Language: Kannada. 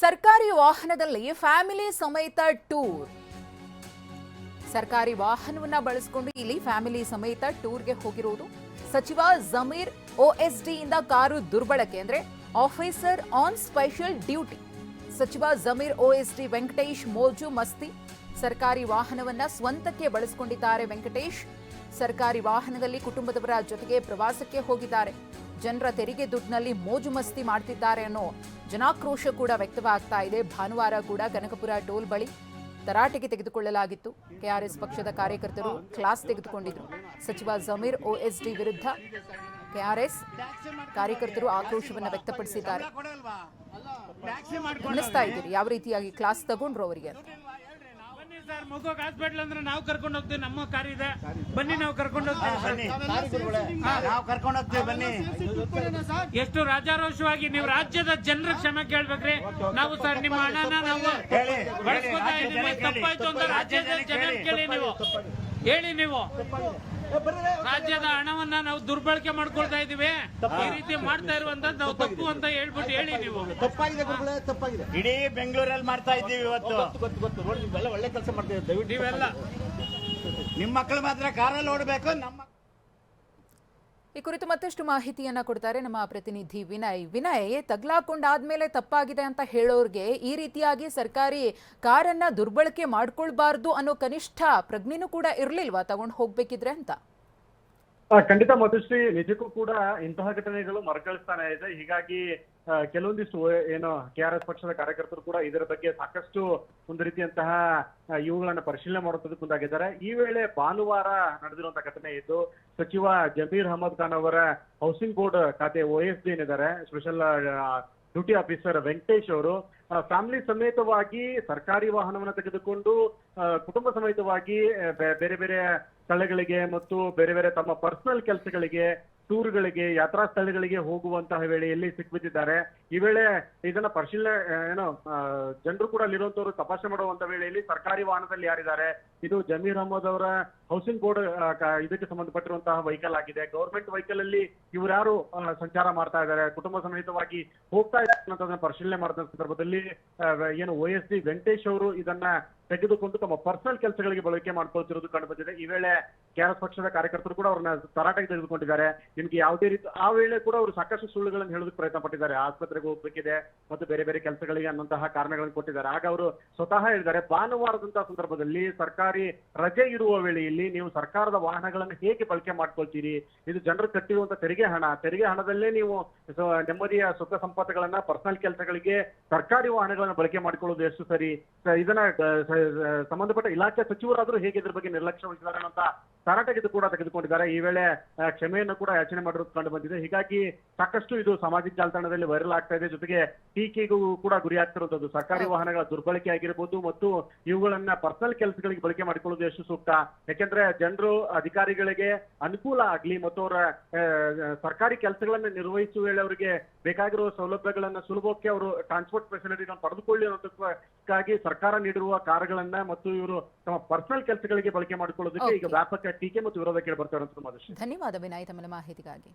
ಸರ್ಕಾರಿ ವಾಹನದಲ್ಲಿ ಫ್ಯಾಮಿಲಿ ಸಮೇತ ಟೂರ್. ಸರ್ಕಾರಿ ವಾಹನವನ್ನ ಬಳಸಿಕೊಂಡು ಇಲ್ಲಿ ಫ್ಯಾಮಿಲಿ ಸಮೇತ ಟೂರ್ಗೆ ಹೋಗಿರುವುದು ಸಚಿವ ಜಮೀರ್ ಇಂದ ಕಾರು ದುರ್ಬಳಕೆ ಅಂದ್ರೆ ಆಫೀಸರ್ ಆನ್ ಸ್ಪೆಷಲ್ ಡ್ಯೂಟಿ ಸಚಿವ ಜಮೀರ್ ಡಿ ವೆಂಕಟೇಶ್ ಮೋಜು ಮಸ್ತಿ. ಸರ್ಕಾರಿ ವಾಹನವನ್ನ ಸ್ವಂತಕ್ಕೆ ಬಳಸಿಕೊಂಡಿದ್ದಾರೆ ವೆಂಕಟೇಶ್. ಸರ್ಕಾರಿ ವಾಹನದಲ್ಲಿ ಕುಟುಂಬದವರ ಜೊತೆಗೆ ಪ್ರವಾಸಕ್ಕೆ ಹೋಗಿದ್ದಾರೆ. ಜನರ ತೆರಿಗೆ ದುಡ್ಡಿನಲ್ಲಿ ಮೋಜು ಮಸ್ತಿ ಮಾಡ್ತಿದ್ದಾರೆ ಅನ್ನೋ ಜನಾಕ್ರೋಶ ಕೂಡ ವ್ಯಕ್ತವಾಗ್ತಾ ಇದೆ. ಭಾನುವಾರ ಕೂಡ ಕನಕಪುರ ಟೋಲ್ ಬಳಿ ತರಾಟೆಗೆ ತೆಗೆದುಕೊಳ್ಳಲಾಗಿತ್ತು. ಕೆಆರ್ಎಸ್ ಪಕ್ಷದ ಕಾರ್ಯಕರ್ತರು ಕ್ಲಾಸ್ ತೆಗೆದುಕೊಂಡಿದ್ರು. ಸಚಿವ ಜಮೀರ್ ಓಎಸ್ಡಿ ವಿರುದ್ಧ ಕೆಆರ್ಎಸ್ ಕಾರ್ಯಕರ್ತರು ಆಕ್ರೋಶವನ್ನು ವ್ಯಕ್ತಪಡಿಸಿದ್ದಾರೆ. ಗಮನಿಸ್ತಾ ಇದ್ದೀರಿ, ಯಾವ ರೀತಿಯಾಗಿ ಕ್ಲಾಸ್ ತಗೊಂಡ್ರು ಅವರಿಗೆ ಸರ್ ಮಗುಗ್ ಹಾಸ್ಪಿಟಲ್ ಅಂದ್ರೆ ನಾವು ಕರ್ಕೊಂಡು ಹೋಗ್ತೀವಿ ನಮ್ಮ ಕಾರ್ ಇದೆ. ಬನ್ನಿ ನಾವು ಕರ್ಕೊಂಡು ಹೋಗ್ತೀವಿ. ನಾವು ಕರ್ಕೊಂಡು ಹೋಗ್ತೀವಿ ಬನ್ನಿ. ಎಷ್ಟು ರಾಜಾರೋಷವಾಗಿ ನೀವು ರಾಜ್ಯದ ಜನರ ಕ್ಷಮೆ ಕೇಳ್ಬೇಕ್ರಿ. ನಾವು ಸರ್ ನಿಮ್ಮ ಹಣನ ನಾವು ಹೇಳಿ, ಬಳಸ್ಕೊತಾ ಇದ್ದೀವಿ ತಪ್ಪಾಯ್ತು ಅಂತ ರಾಜ್ಯದ ಜನ ಕೇಳಿ ನೀವು. ಹೇಳಿ ನೀವು. ರಾಜ್ಯದ ಹಣವನ್ನ ನಾವು ದುರ್ಬಳಕೆ ಮಾಡ್ಕೊಳ್ತಾ ಇದೀವಿ. ಈ ರೀತಿ ಮಾಡ್ತಾ ಇರುವಂತದ್ದು ನಾವು ತಪ್ಪು ಅಂತ ಹೇಳ್ಬಿಟ್ಟು ಹೇಳಿ ನೀವು. ತಪ್ಪಾಗಿದೆ ಗುರುಗಳೇ ತಪ್ಪಾಗಿದೆ. ಇಡೀ ಬೆಂಗಳೂರಲ್ಲಿ ಮಾಡ್ತಾ ಇದ್ದೀವಿ ಇವತ್ತು. ಗೊತ್ತು ಗೊತ್ತು ಗೊತ್ತು. ನೋಡಿ ನೀವೆಲ್ಲ ಒಳ್ಳೆ ಕೆಲಸ ಮಾಡ್ತೀವಿ ದಯವಿಟ್ಟು ನೀವೆಲ್ಲ ನಿಮ್ಮ ಮಕ್ಕಳು ಮಾತ್ರ ಕಾರಲ್ಲಿ ಓಡಬೇಕು ನಮ್ಮ ಈ ಕುರಿತು ಮತ್ತಷ್ಟು ಮಾಹಿತಿಯನ್ನ ಕೊಡ್ತಾರೆ ನಮ್ಮ ಪ್ರತಿನಿಧಿ ವಿನಯ್. ವಿನಯ್, ತಗ್ಲಾಕೊಂಡಾದ್ಮೇಲೆ ತಪ್ಪಾಗಿದೆ ಅಂತ ಹೇಳೋರ್ಗೆ ಈ ರೀತಿಯಾಗಿ ಸರ್ಕಾರಿ ಕಾರನ್ನ ದುರ್ಬಳಕೆ ಮಾಡ್ಕೊಳ್ಬಾರ್ದು ಅನ್ನೋ ಕನಿಷ್ಠ ಪ್ರಜ್ಞೆನೂ ಕೂಡ ಇರ್ಲಿಲ್ವಾ ತಗೊಂಡು ಹೋಗ್ಬೇಕಿದ್ರೆ ಅಂತ? ಖಂಡಿತ ಮಧುಶ್ರೀ ನಿಜಕ್ಕೂ ಕೂಡ ಇಂತಹ ಘಟನೆಗಳು ಮರುಕಳಿಸ್ತಾನೆ ಇದೆ. ಹೀಗಾಗಿ ಕೆಲವೊಂದಿಷ್ಟು ಏನು ಕೆ ಆರ್ ಎಸ್ ಪಕ್ಷದ ಕಾರ್ಯಕರ್ತರು ಕೂಡ ಇದರ ಬಗ್ಗೆ ಸಾಕಷ್ಟು ಒಂದು ರೀತಿಯಂತಹ ಇವುಗಳನ್ನ ಪರಿಶೀಲನೆ ಮಾಡುವುದಕ್ಕೆ ಮುಂದಾಗಿದ್ದಾರೆ ಈ ವೇಳೆ ಭಾನುವಾರ ನಡೆದಿರುವಂತಹ ಘಟನೆ ಇದ್ದು, ಸಚಿವ ಜಮೀರ್ ಅಹಮದ್ ಖಾನ್ ಅವರ ಹೌಸಿಂಗ್ ಬೋರ್ಡ್ ಖಾತೆ ಒ ಎಸ್ ಡಿ ಏನಿದ್ದಾರೆ, ಸ್ಪೆಷಲ್ ಡ್ಯೂಟಿ ಆಫೀಸರ್ ವೆಂಕಟೇಶ್ ಅವರು ಫ್ಯಾಮಿಲಿ ಸಮೇತವಾಗಿ ಸರ್ಕಾರಿ ವಾಹನವನ್ನು ತೆಗೆದುಕೊಂಡು ಕುಟುಂಬ ಸಮೇತವಾಗಿ ಬೇರೆ ಬೇರೆ ಸ್ಥಳಗಳಿಗೆ ಮತ್ತು ಬೇರೆ ಬೇರೆ ತಮ್ಮ ಪರ್ಸನಲ್ ಕೆಲಸಗಳಿಗೆ ಟೂರ್ಗಳಿಗೆ, ಯಾತ್ರಾ ಸ್ಥಳಗಳಿಗೆ ಹೋಗುವಂತಹ ವೇಳೆಯಲ್ಲಿ ಸಿಕ್ಬಿದ್ದಿದ್ದಾರೆ ಈ ವೇಳೆ ಇದನ್ನ ಪರಿಶೀಲನೆ, ಏನೋ ಜನರು ಕೂಡ ಅಲ್ಲಿರುವಂತವರು ತಪಾಸಣೆ ಮಾಡುವಂತ ವೇಳೆಯಲ್ಲಿ ಸರ್ಕಾರಿ ವಾಹನದಲ್ಲಿ ಯಾರಿದ್ದಾರೆ? ಇದು ಜಮೀರ್ ಅಹಮದ್ ಅವರ ಹೌಸಿಂಗ್ ಬೋರ್ಡ್ ಇದಕ್ಕೆ ಸಂಬಂಧಪಟ್ಟಿರುವಂತಹ ವೆಹಿಕಲ್ ಆಗಿದೆ. ಗೌರ್ಮೆಂಟ್ ವೆಹಿಕಲ್ ಅಲ್ಲಿ ಇವ್ರು ಯಾರು ಸಂಚಾರ ಮಾಡ್ತಾ ಇದ್ದಾರೆ? ಕುಟುಂಬ ಸಮೇತವಾಗಿ ಹೋಗ್ತಾ ಇದ್ದಾರೆ ಪರಿಶೀಲನೆ ಮಾಡಿದ ಸಂದರ್ಭದಲ್ಲಿ ಏನು ಓ ಎಸ್ ಡಿ ವೆಂಕಟೇಶ್ ಅವರು ಇದನ್ನ ತೆಗೆದುಕೊಂಡು ತಮ್ಮ ಪರ್ಸನಲ್ ಕೆಲಸಗಳಿಗೆ ಬಳಕೆ ಮಾಡ್ಕೊಳ್ತಿರೋದು ಕಂಡು ಬಂದಿದೆ. ಈ ವೇಳೆ ಕೆಆರ್ಎಸ್ ಪಕ್ಷದ ಕಾರ್ಯಕರ್ತರು ಕೂಡ ಅವ್ರನ್ನ ತರಾಟೆಗೆ ತೆಗೆದುಕೊಂಡಿದ್ದಾರೆ. ನಿಮ್ಗೆ ಯಾವುದೇ ರೀತಿ ಆ ವೇಳೆ ಕೂಡ ಅವರು ಸಾಕಷ್ಟು ಸುಳ್ಳುಗಳನ್ನು ಹೇಳೋದಕ್ಕೆ ಪ್ರಯತ್ನ ಪಟ್ಟಿದ್ದಾರೆ. ಆಸ್ಪತ್ರೆಗೆ ಹೋಗ್ಬೇಕಿದೆ ಮತ್ತು ಬೇರೆ ಬೇರೆ ಕೆಲಸಗಳಿಗೆ ಅನ್ನೋಂತಹ ಕಾರಣಗಳನ್ನು ಕೊಟ್ಟಿದ್ದಾರೆ. ಆಗ ಅವರು ಸ್ವತಃ ಹೇಳಿದ್ದಾರೆ, ಭಾನುವಾರದಂತಹ ಸಂದರ್ಭದಲ್ಲಿ ಸರ್ಕಾರಿ ರಜೆ ಇರುವ ವೇಳೆಯಲ್ಲಿ ನೀವು ಸರ್ಕಾರದ ವಾಹನಗಳನ್ನು ಹೇಗೆ ಬಳಕೆ ಮಾಡ್ಕೊಳ್ತೀರಿ? ಇದು ಜನರು ಕಟ್ಟಿರುವಂತಹ ತೆರಿಗೆ ಹಣ. ತೆರಿಗೆ ಹಣದಲ್ಲೇ ನೀವು ನೆಮ್ಮದಿಯ ಸುಖ ಸಂಪತ್ತುಗಳನ್ನ ಪರ್ಸನಲ್ ಕೆಲಸಗಳಿಗೆ ಸರ್ಕಾರಿ ವಾಹನಗಳನ್ನು ಬಳಕೆ ಮಾಡಿಕೊಳ್ಳೋದು ಎಷ್ಟು ಸರಿ? ಇದನ್ನ ಸಂಬಂಧಪಟ್ಟ ಇಲಾಖೆ ಸಚಿವರಾದರೂ ಹೇಗೆ ಇದ್ರ ಬಗ್ಗೆ ನಿರ್ಲಕ್ಷ್ಯ ವಹಿಸಿದ್ದಾರೆ ಅಂತ ತರಾಟೆಗೆ ಕೂಡ ತೆಗೆದುಕೊಂಡಿದ್ದಾರೆ. ಈ ವೇಳೆ ಕ್ಷಮೆಯನ್ನು ಕೂಡ ಯಾಚನೆ ಮಾಡಿರೋದು ಕಂಡು ಬಂದಿದೆ. ಹೀಗಾಗಿ ಸಾಕಷ್ಟು ಇದು ಸಾಮಾಜಿಕ ಜಾಲತಾಣದಲ್ಲಿ ವೈರಲ್ ಆಗ್ತಾ ಇದೆ. ಜೊತೆಗೆ ಟೀಕೆಗೂ ಕೂಡ ಗುರಿಯಾಗ್ತಿರುವಂತದ್ದು ಸರ್ಕಾರಿ ವಾಹನಗಳ ದುರ್ಬಳಕೆ ಆಗಿರಬಹುದು ಮತ್ತು ಇವುಗಳನ್ನ ಪರ್ಸನಲ್ ಕೆಲಸಗಳಿಗೆ ಬಳಕೆ ಮಾಡಿಕೊಳ್ಳೋದು ಎಷ್ಟು ಸೂಕ್ತ? ಯಾಕೆಂದ್ರೆ ಜನರು ಅಧಿಕಾರಿಗಳಿಗೆ ಅನುಕೂಲ ಆಗ್ಲಿ ಮತ್ತು ಅವರ ಸರ್ಕಾರಿ ಕೆಲಸಗಳನ್ನ ನಿರ್ವಹಿಸುವ ವೇಳೆ ಅವರಿಗೆ ಬೇಕಾಗಿರುವ ಸೌಲಭ್ಯಗಳನ್ನ ಸುಲಭಕ್ಕೆ ಅವರು ಟ್ರಾನ್ಸ್ಪೋರ್ಟ್ ಫೆಸಿಲಿಟಿಗಳನ್ನು ಪಡೆದುಕೊಳ್ಳಿ ಅನ್ನೋದಕ್ಕಾಗಿ ಸರ್ಕಾರ ನೀಡಿರುವ ಕಾರ್ಗಳನ್ನ ಮತ್ತು ಇವರು ತಮ್ಮ ಪರ್ಸನಲ್ ಕೆಲಸಗಳಿಗೆ ಬಳಕೆ ಮಾಡಿಕೊಳ್ಳೋದಕ್ಕೆ ಈಗ ವ್ಯಾಪಕ ಟೀಕೆ ಮತ್ತು ವಿರೋಧ ಕೇಳಿ ಬರ್ತಾರೆ ಧನ್ಯವಾದ ವಿನಾಯ್ ತಮ್ಮ ಮಾಹಿತಿಗಾಗಿ.